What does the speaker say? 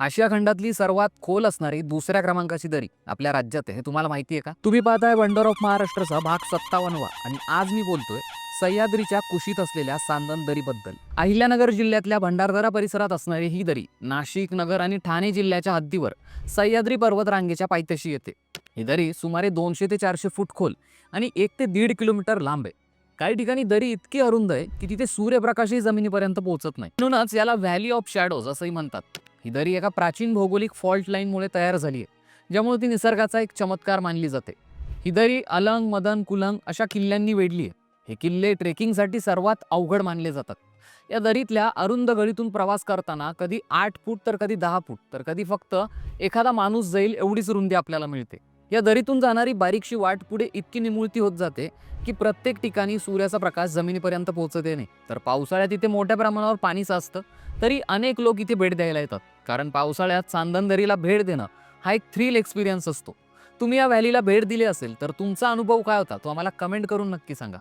आशिया खंडातली सर्वात खोल असणारी दुसऱ्या क्रमांकाची दरी आपल्या राज्यात आहे. हे तुम्हाला माहिती आहे का? तुम्ही पाहताय वंडर ऑफ महाराष्ट्रचा भाग सत्तावन्नवा आणि आज मी बोलतोय सह्याद्रीच्या कुशीत असलेल्या सांदन दरीबद्दल. अहिल्यानगर जिल्ह्यातल्या भंडारदरा परिसरात असणारी ही दरी नाशिक नगर आणि ठाणे जिल्ह्याच्या हद्दीवर सह्याद्री पर्वत रांगेच्या पायथ्याशी येते. ही दरी सुमारे दोनशे ते चारशे फूट खोल आणि एक ते दीड किलोमीटर लांब आहे. काही ठिकाणी दरी इतकी अरुंद आहे की तिथे सूर्यप्रकाशही जमिनीपर्यंत पोहोचत नाही. म्हणूनच याला व्हॅली ऑफ शॅडोज असंही म्हणतात. ही दरी एका प्राचीन भौगोलिक फॉल्ट लाईनमुळे तयार झाली आहे ज्यामुळे ती निसर्गाचा एक चमत्कार मानली जाते. ही दरी अलंग मदन कुलंग अशा किल्ल्यांनी वेढली आहे हे किल्ले ट्रेकिंगसाठी सर्वात अवघड मानले जातात. या दरीतल्या अरुंद गळीतून प्रवास करताना कधी आठ फूट तर कधी दहा फूट तर कधी फक्त एखादा माणूस जाईल एवढीच रुंदी आपल्याला मिळते. या दरीतून जाणारी बारीकशी वाट पुढे इतकी निमुळती होत जाते की प्रत्येक ठिकाणी सूर्याचा प्रकाश जमिनीपर्यंत पोहोचते नाही. तर पावसाळ्यात इथे मोठ्या प्रमाणावर पाणी साचतं तरी अनेक लोक इथे भेट द्यायला येतात. कारण पावसाळ्यात चांदन दरीला भेट देणं हा एक थ्रिल एक्सपिरियन्स असतो. तुम्ही या व्हॅलीला भेट दिली असेल तर तुमचा अनुभव काय होता? तो आम्हाला कमेंट करून नक्की सांगा.